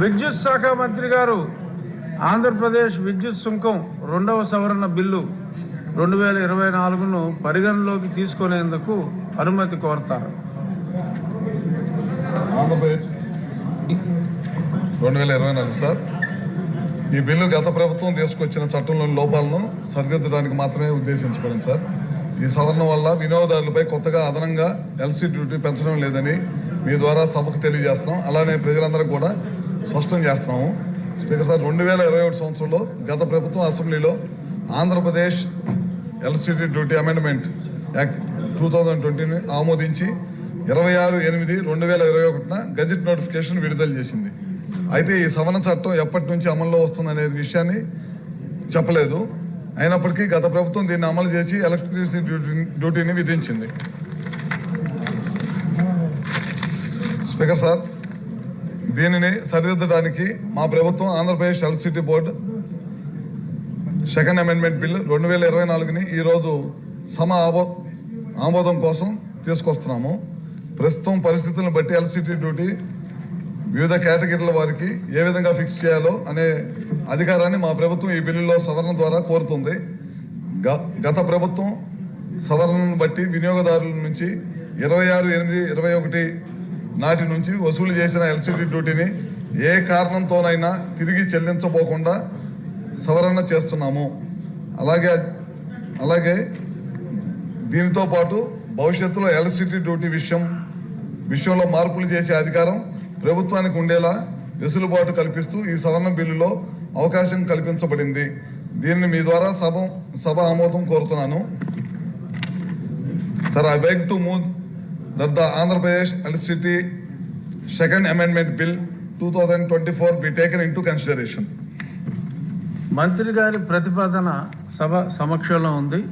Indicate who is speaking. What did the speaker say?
Speaker 1: విద్యుత్ శాఖ మంత్రి గారు ఆంధ్రప్రదేశ్ విద్యుత్ సుంకం రెండవ సవరణ బిల్లు రెండు వేల ఇరవై నాలుగును పరిగణలోకి తీసుకునేందుకు అనుమతి కోరతారు.
Speaker 2: రెండు వేల ఇరవై నాలుగు సార్ ఈ బిల్లు గత ప్రభుత్వం తీసుకొచ్చిన చట్టంలోని లోపాలను సరిదిద్దడానికి మాత్రమే ఉద్దేశించబడింది సార్. ఈ సవరణ వల్ల వినియోగదారులపై కొత్తగా అదనంగా ఎల్సీ డ్యూటీ పెంచడం లేదని మీ ద్వారా సభకు తెలియజేస్తున్నాం. అలానే ప్రజలందరూ కూడా స్పష్టం చేస్తున్నాము. స్పీకర్ సార్ రెండు వేల ఇరవై ఒకటి సంవత్సరంలో గత ప్రభుత్వం అసెంబ్లీలో Andhra Pradesh electricity duty amendment act two thousand ట్వంటీని ఆమోదించి ఇరవై ఆరు ఎనిమిది రెండు వేల ఇరవై ఒకటిన గజెట్ నోటిఫికేషన్ విడుదల చేసింది. అయితే ఈ సవరణ చట్టం ఎప్పటి నుంచి అమల్లో వస్తుందనే విషయాన్ని చెప్పలేదు. అయినప్పటికీ గత ప్రభుత్వం దీన్ని అమలు చేసి ఎలక్ట్రిసిటీ డ్యూటీ డ్యూటీని విధించింది. స్పీకర్ సార్ దీనిని సరిదిద్దడానికి మా ప్రభుత్వం Andhra Pradesh electricity board second amendment bill రెండు వేల ఇరవై నాలుగుని ఈరోజు సమ ఆమో ఆమోదం కోసం తీసుకొస్తున్నాము. ప్రస్తుతం పరిస్థితులను బట్టి ఎలక్ట్రిసిటీ డ్యూటీ వివిధ కేటగిరీల వారికి ఏ విధంగా ఫిక్స్ చేయాలో అనే అధికారాన్ని మా ప్రభుత్వం ఈ బిల్లులో సవరణ ద్వారా కోరుతుంది. గ- గత ప్రభుత్వం సవరణను బట్టి వినియోగదారుల నుంచి ఇరవై ఆరు ఎనిమిది ఇరవై ఒకటి నాటి నుంచి వసూలు చేసిన ఎల్సిడి డ్యూటీని ఏ కారణంతోనైనా తిరిగి చెల్లించబోకుండా సవరణ చేస్తున్నాము. అలాగే అలాగే దీనితో పాటు భవిష్యత్తులో ఎలక్ట్రిసిటీ డ్యూటీ విషయం విషయంలో మార్పులు చేసే అధికారం ప్రభుత్వానికి ఉండేలా వెసులుబాటు కల్పిస్తూ ఈ సవరణ బిల్లులో అవకాశం కల్పించబడింది. దీనిని మీ ద్వారా సభ సభ ఆమోదం కోరుతున్నాను. Sir I beg to move that the Andhra Pradesh electricity second amendment bill two thousand twenty four be taken into consideration
Speaker 1: మంత్రి గారి ప్రతిపాదన సభ సమక్షంలో ఉంది.